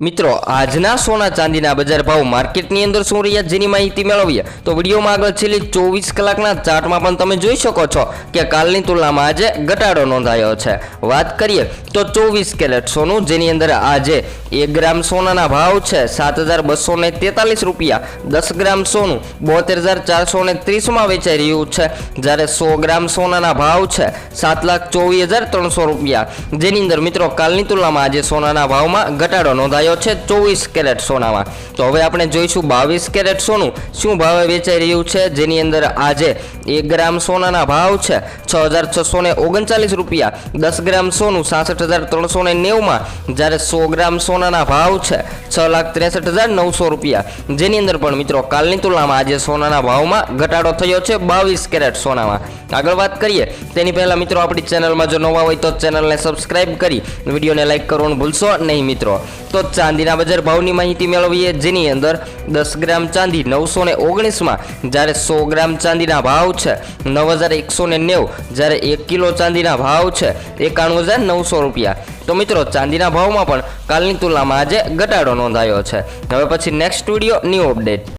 મિત્રો, આજના સોના ચાંદીના બજાર ભાવ માર્કેટની અંદર શું રહ્યા જેની માહિતી મેળવીએ? તો વિડીયોમાં આગળ છેલ્લી ચોવીસ કલાકના ચાર્ટમાં પણ તમે જોઈ શકો છો કે કાલની તુલનામાં આજે ઘટાડો નોંધાયો છે. વાત કરીએ તો ચોવીસ કેરેટ સોનું, જેની અંદર આજે એક ગ્રામ સોનાના ભાવ છે સાત હજાર બસો ને તેતાલીસ રૂપિયા. દસ ગ્રામ સોનું બોતેર હજાર ચારસો ને ત્રીસમાં વેચાઈ રહ્યું છે. જ્યારે સો ગ્રામ સોનાના ભાવ છે સાત લાખ ચોવીસ હજાર ત્રણસો રૂપિયા. જેની અંદર મિત્રો, કાલની તુલનામાં આજે સોનાના ભાવમાં ઘટાડો નોંધાયો છે ચોવીસ કેરેટ સોનામાં. તો હવે આપણે જોઈશું બાવીસ કેરેટ સોનું. શું ભાવે વેચાઈ રહ્યું છે? જેની અંદર આજે એક ગ્રામ સોનાના ભાવ છે છ હજાર છસો ને ઓગણચાલીસ રૂપિયા. દસ ગ્રામ સોનું સાસઠ હજાર ત્રણસો ને નેવુંમાં. જ્યારે સો ગ્રામ સોનાના ભાવ છે છ લાખ ત્રેસઠ હજાર નવસો રૂપિયા. જેની અંદર પણ મિત્રો કાલની તુલનામાં આજે સોનાના ભાવમાં ઘટાડો થયો છે બાવીસ કેરેટ સોનામાં. આગળ વાત કરીએ, તેની પહેલાં મિત્રો આપણી ચેનલમાં જો નવા હોય તો ચેનલને સબસ્ક્રાઇબ કરી, વિડીયોને લાઇક કરવાનું ભૂલશો નહીં મિત્રો. તો ચાંદીના બજાર ભાવની માહિતી મેળવીએ, જેની અંદર દસ ગ્રામ ચાંદી નવસો ને ઓગણીસમાં, જ્યારે સો ગ્રામ ચાંદીના ભાવ છે નવ હજાર એકસો ને નેવું, જ્યારે એક કિલો ચાંદીના ભાવ છે એકાણું હજાર નવસો રૂપિયા. તો મિત્રો, ચાંદીના ભાવમાં પણ કાલની તુલનામાં આજે ઘટાડો નોંધાયો છે. હવે પછી નેક્સ્ટ વીડિયો ન્યૂ અપડેટ